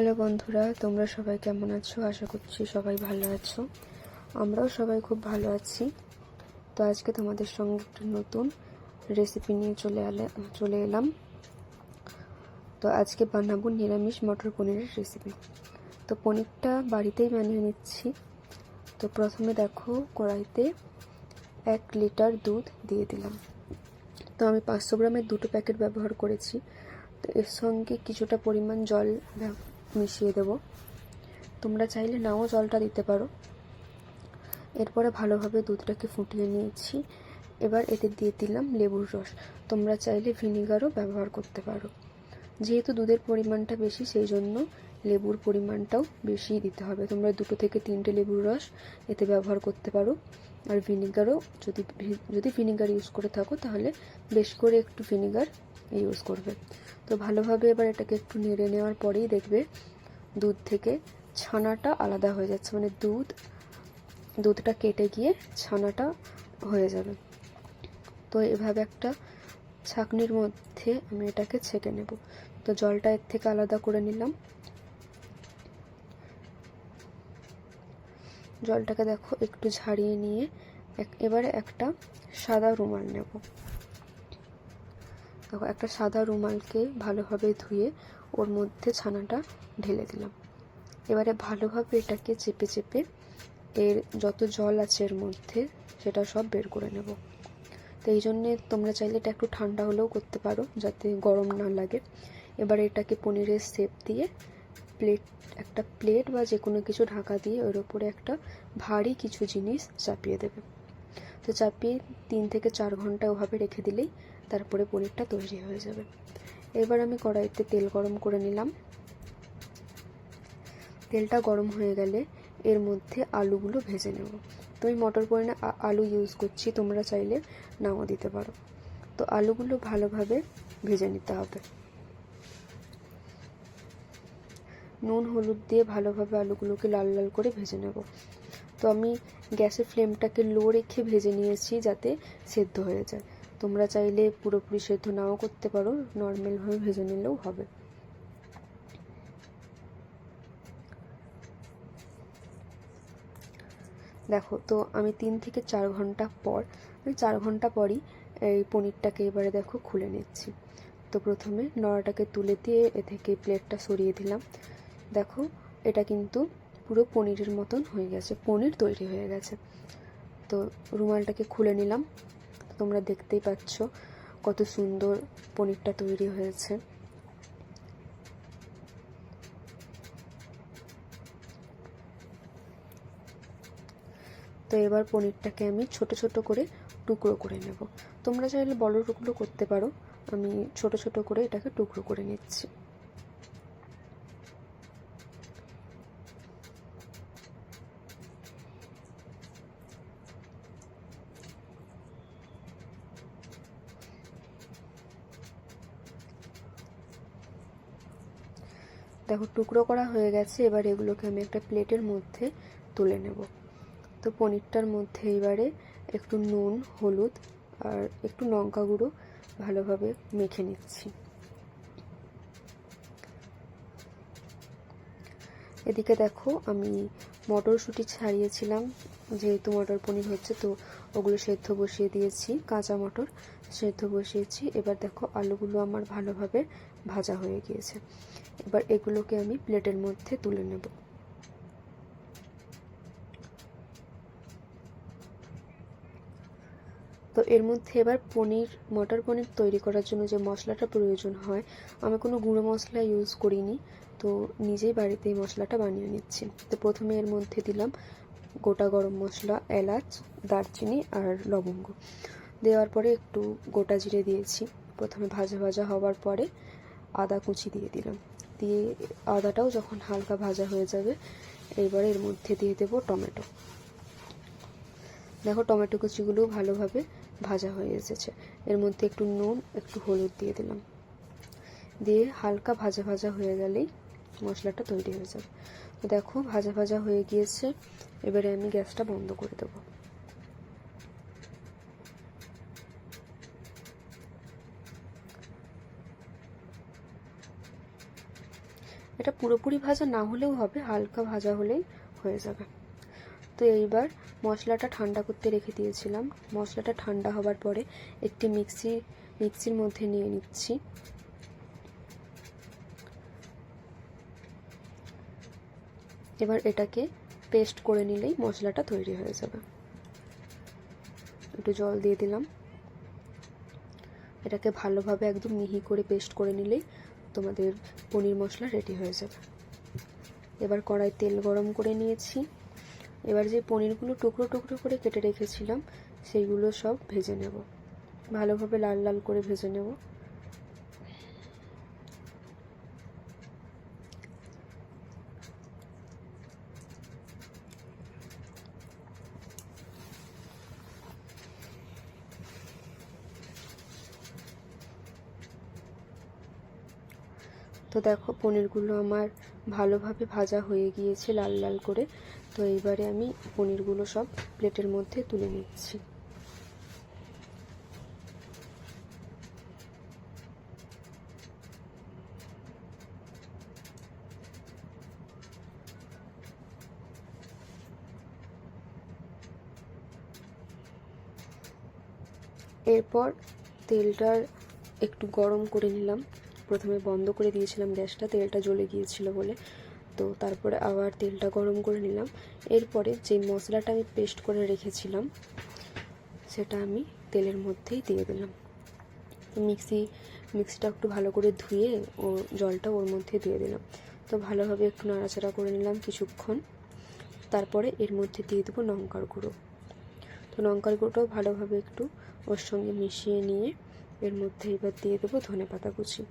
Hello বন্ধুরা, তোমরা সবাই কেমন আছো? আশা করছি সবাই ভালো আছো। আমরাও সবাই খুব ভালো আছি। তো আজকে তোমাদের সঙ্গে একটি নতুন রেসিপি নিয়ে চলে এলে চলে এলাম। তো আজকে বানাবো নিরামিষ মটর পনিরের রেসিপি তো পনিরটা বাড়িতেই বানিয়ে নিচ্ছি। তো প্রথমে দেখো, কড়াইতে এক লিটার দুধ দিয়ে দিলাম। তো আমি পাঁচশো গ্রামের দুটো প্যাকেট ব্যবহার করেছি। তো এর সঙ্গে কিছুটা পরিমাণ জল মিশিয়ে দেব। তোমরা চাইলে নাও জলটা দিতে পারো। এরপরে ভালোভাবে দুধটাকে ফুটিয়ে নিয়েছি। এবার এতে দিয়ে দিলাম লেবুর রস। তোমরা চাইলে ভিনিগারও ব্যবহার করতে পারো। যেহেতু দুধের পরিমাণটা বেশি, সেই জন্য লেবুর পরিমাণটাও বেশি দিতে হবে। তোমরা দুটো থেকে তিনটে লেবুর রস এতে ব্যবহার করতে পারো। আর ভিনিগারও যদি যদি ভিনিগার ইউজ করে থাকো, তাহলে বেশ করে একটু ভিনিগার ইউজ করবে। তো ভালোভাবে এবার এটাকে একটু নেড়ে নেওয়ার পরেই দেখবে দুধ থেকে ছানাটা আলাদা হয়ে যাচ্ছে। মানে দুধ, দুধটা কেটে গিয়ে ছানাটা হয়ে যাবে। তো এভাবে একটা ছাকনির মধ্যে আমি এটাকে ছেঁকে নেব। তো জলটা এর থেকে আলাদা করে নিলাম। জলটাকে দেখো একটু ঝাড়িয়ে নিয়ে এবারে একটা সাদা রুমাল নেব। দেখো, একটা সাদা রুমালকে ভালোভাবে ধুয়ে ওর মধ্যে ছানাটা ঢেলে দিলাম। এবারে ভালোভাবে এটাকে চেপে চেপে এর যত জল আছে এর মধ্যে সেটা সব বের করে নেব। তো এই জন্যে তোমরা চাইলে এটা একটু ঠান্ডা হলেও করতে পারো, যাতে গরম না লাগে। এবার এটাকে পনিরের শেপ দিয়ে প্লেট একটা প্লেট বা যে কোনো কিছু ঢাকা দিয়ে ওর উপরে একটা ভারী কিছু জিনিস চাপিয়ে দেবে। তো চাপিয়ে তিন থেকে চার ঘণ্টা ওভাবে রেখে দিলেই তারপরে পনিরটা তৈরি হয়ে যাবে। এবার আমি কড়াইতে তেল গরম করে নিলাম। তেলটা গরম হয়ে গেলে এর মধ্যে আলুগুলো ভেজে নেব। তো আমি মটর পনিরে আলু ইউজ করছি, তোমরা চাইলে নাও দিতে পারো। তো আলুগুলো ভালোভাবে ভেজে নিতে হবে। নুন, হলুদ দিয়ে ভালোভাবে আলুগুলোকে লাল লাল করে ভেজে নেব। তো আমি গ্যাসের ফ্লেমটাকে লো রেখে ভেজে নিয়েছি যাতে সেদ্ধ হয়ে যায়। তোমরা চাইলে পুরোপুরি সেদ্ধ নাও করতে পারো, নর্মালভাবে ভেজে নিলেও হবে। দেখো, তো আমি তিন থেকে চার ঘণ্টা পর মানে চার ঘণ্টা পরই এই পনিরটাকে এবারে দেখো খুলে নিচ্ছি। তো প্রথমে নড়াটাকে তুলে দিয়ে এ থেকে প্লেটটা সরিয়ে দিলাম। দেখো, এটা কিন্তু পুরো পনিরের মতন হয়ে গেছে, পনির তৈরি হয়ে গেছে। তো রুমালটাকে খুলে নিলাম। তোমরা দেখতেই পাচ্ছ কত সুন্দর পনিরটা তৈরি হয়েছে। তো এবার পনিরটাকে আমি ছোট ছোট করে টুকরো করে নেব। তোমরা চাইলে বড় টুকরো করতে পারো। আমি ছোট ছোট করে এটাকে টুকরো করে নিচ্ছি। দেখো, টুকরো করা হয়ে গেছে। এবার এগুলোকে আমি একটা প্লেটের মধ্যে তুলে নেব। তো পনিরটার মধ্যে এবারে একটু নুন, হলুদ আর একটু লঙ্কা গুঁড়ো ভালোভাবে মেখে নিচ্ছি। এদিকে দেখো, আমি মটরশুঁটি ছাড়িয়েছিলাম। যেহেতু মটর পনির হচ্ছে, তো ওগুলো সেদ্ধ বসিয়ে দিয়েছি, কাঁচা মটর সেদ্ধ বসিয়েছি। এবার দেখো, আলুগুলো আমার ভালোভাবে ভাজা হয়ে গিয়েছে। এবার এগুলোকে আমি প্লেটের মধ্যে তুলে নেব। তো এর মধ্যে এবার পনির, মটর পনির তৈরি করার জন্য যে মশলাটা প্রয়োজন হয়, আমি কোনো গুঁড়ো মশলা ইউজ করিনি, তো নিজেই বাড়িতে এই মশলাটা বানিয়ে নিচ্ছি। তো প্রথমে এর মধ্যে দিলাম গোটা গরম মশলা, এলাচ, দারচিনি আর লবঙ্গ। দেওয়ার পরে একটু গোটা জিরে দিয়েছি। প্রথমে ভাজা ভাজা হওয়ার পরে আদা কুচি দিয়ে দিলাম। দিয়ে আদাটাও যখন হালকা ভাজা হয়ে যাবে, এবারে এর মধ্যে দিয়ে দেবো টমেটো। দেখো টমেটো কুচিগুলো ভালোভাবে ভাজা হয়ে এসেছে। এর মধ্যে একটু নুন, একটু হলুদ দিয়ে দিলাম। দিয়ে হালকা ভাজা ভাজা হয়ে গেলেই মশলাটা তৈরি হয়ে যাবে। দেখো ভাজা ভাজা হয়ে গিয়েছে। এবারে আমি গ্যাসটা বন্ধ করে দেবো। এটা পুরোপুরি ভাজা না হলেও হবে, হালকা ভাজা হলেই হয়ে যাবে। তো এইবার মশলাটা ঠান্ডা করতে রেখে দিয়েছিলাম। মশলাটা ঠান্ডা হবার পরে একটি মিক্সি, মিক্সির মধ্যে নিয়ে নিচ্ছি। এবার এটাকে পেস্ট করে নিলেই মশলাটা তৈরি হয়ে যাবে। একটু জল দিয়ে দিলাম। এটাকে ভালোভাবে একদম মিহি করে পেস্ট করে নিলেই তোমাদের পনির মশলা রেডি হয়ে যাবে। এবার কড়াই তেল গরম করে নিয়েছি। এবার যে পনিরগুলো টুকরো টুকরো করে কেটে রেখেছিলাম, সেইগুলো সব ভেজে নেব। ভালোভাবে লাল লাল করে ভেজে নেব। তো দেখো, পনিরগুলো আমার ভালোভাবে ভাজা হয়ে গিয়েছে লাল লাল করে। তো এইবারে আমি পনিরগুলো সব প্লেটের মধ্যে তুলে নিচ্ছি। এরপর তেলটার একটু গরম করে নিলাম। প্রথমে বন্ধ করে দিয়েছিলাম গ্যাসটা, তেলটা জ্বলে গিয়েছিল বলে। তো তারপরে আবার তেলটা গরম করে নিলাম। এরপরে যে মশলাটা আমি পেস্ট করে রেখেছিলাম, সেটা আমি তেলের মধ্যেই দিয়ে দিলাম। মিক্সি, মিক্সিটা একটু ভালো করে ধুয়ে ও জলটা ওর মধ্যে দিয়ে দিলাম। তো ভালোভাবে একটু নাড়াচাড়া করে নিলাম কিছুক্ষণ। তারপরে এর মধ্যে দিয়ে দেবো লঙ্কার গুঁড়ো। তো লঙ্কার গুঁড়োটাও ভালোভাবে একটু ওর সঙ্গে মিশিয়ে নিয়ে এর মধ্যে এবার দিয়ে দেবো ধনে পাতা কুচি।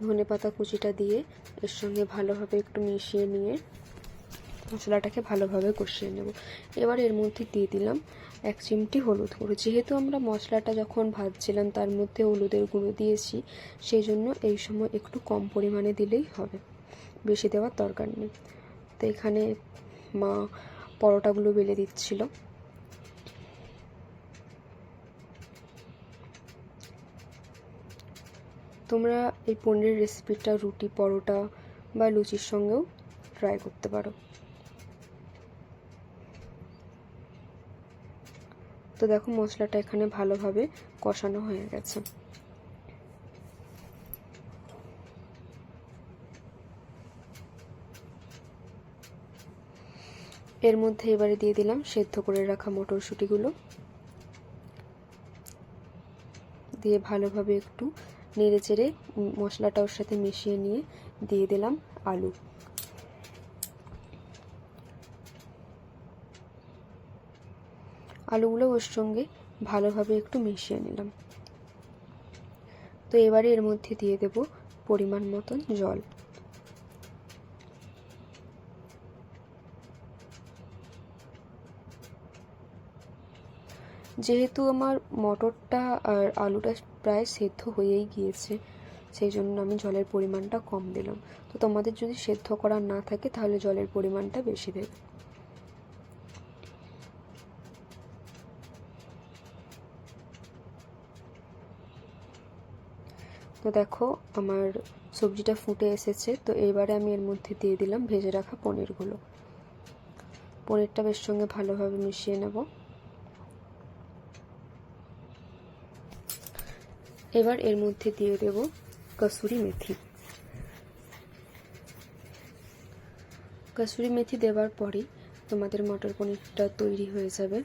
ধনে পাতা কুচিটা দিয়ে এর সঙ্গে ভালোভাবে একটু মিশিয়ে নিয়ে মশলাটাকে ভালোভাবে কষিয়ে নেব। এবার এর মধ্যে দিয়ে দিলাম এক চিমটি হলুদ গুঁড়ো। যেহেতু আমরা মশলাটা যখন ভাজছিলাম, তার মধ্যে হলুদের গুঁড়ো দিয়েছি, সেই জন্য এই সময় একটু কম পরিমাণে দিলেই হবে। বেশি দেওয়ার দরকার নেই। তো এখানে মা পরোটাগুলো বেলে দিচ্ছিল। তোমরা এই পনিরের রেসিপিটা রুটি, পরোটা বা লুচির সঙ্গেও ট্রাই করতে পারো। তো দেখো, মশলাটা এখানে ভালোভাবে কষানো হয়ে গেছে। এর মধ্যে এবারে দিয়ে দিলাম সেদ্ধ করে রাখা মটরশুঁটিগুলো। দিয়ে ভালোভাবে একটু নেড়ে চেড়ে মশলাটা ওর সাথে মিশিয়ে নিয়ে দিয়ে দিলাম আলু। আলুগুলো ওর সঙ্গে ভালোভাবে একটু মিশিয়ে নিলাম। তো এবারে এর মধ্যে দিয়ে দেব পরিমাণ মতন জল। যেহেতু আমার মটরটা আর আলুটা প্রায় সেদ্ধ হয়েই গিয়েছে, সেই জন্য আমি জলের পরিমাণটা কম দিলাম। তো তোমাদের যদি সেদ্ধ করা না থাকে, তাহলে জলের পরিমাণটা বেশি দেবে। তো দেখো, আমার সবজিটা ফুটে এসেছে। তো এবারে আমি এর মধ্যে দিয়ে দিলাম ভেজে রাখা পনিরগুলো। পনিরটা বেশ সঙ্গে ভালোভাবে মিশিয়ে নেব। এবার এর মধ্যে দিয়ে দেব কসুরি মেথি। কসুরি মেথি দেওয়ার পরেই তোমাদের মটর পনিরটা তৈরি হয়ে যাবে।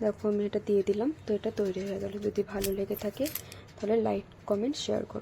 দেখো আমি এটা দিয়ে দিলাম, তো এটা তৈরি হয়ে গেল। যদি ভালো লেগে থাকে, তাহলে লাইক কমেন্ট শেয়ার করো।